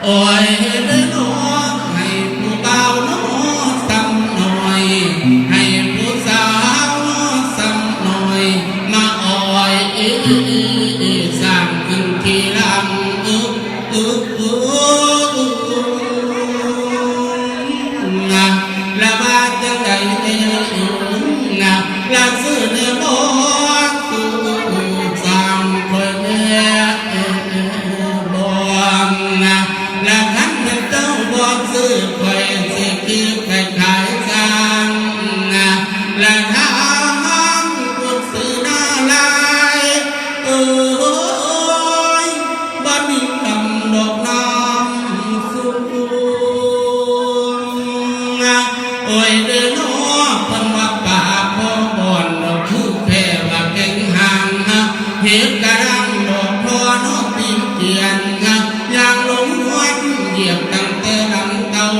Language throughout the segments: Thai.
ôi đến nó ngày mùa bao nó xăm nồi ngày mùa giáo nó xăm nồi mà ôi sang cưng thì làm ước ước ước ước ซื้อไปสิกินไปขายกันนะและถ้าบุญซื้อ้ยบ้านนี้ทำดอกน้ำสูงโอ้ยด้น้อพันว่าป่าพ่อบ่อนเราคือแพ้ว่าเก่งหางเหตุกระดังดอกพอน้อตีนเกียนยังหลงวันเหยียบตั้งแต่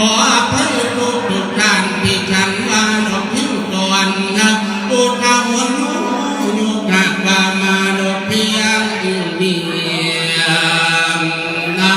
ขออภัยทุกทุกท่านที่ฉันว่าดอกทิ้งก่อนนะอุทาหรณ์อยู่กากว่ามาดอกเพียงเดียวนะ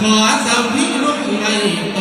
ขอสาวิลุกไว้ต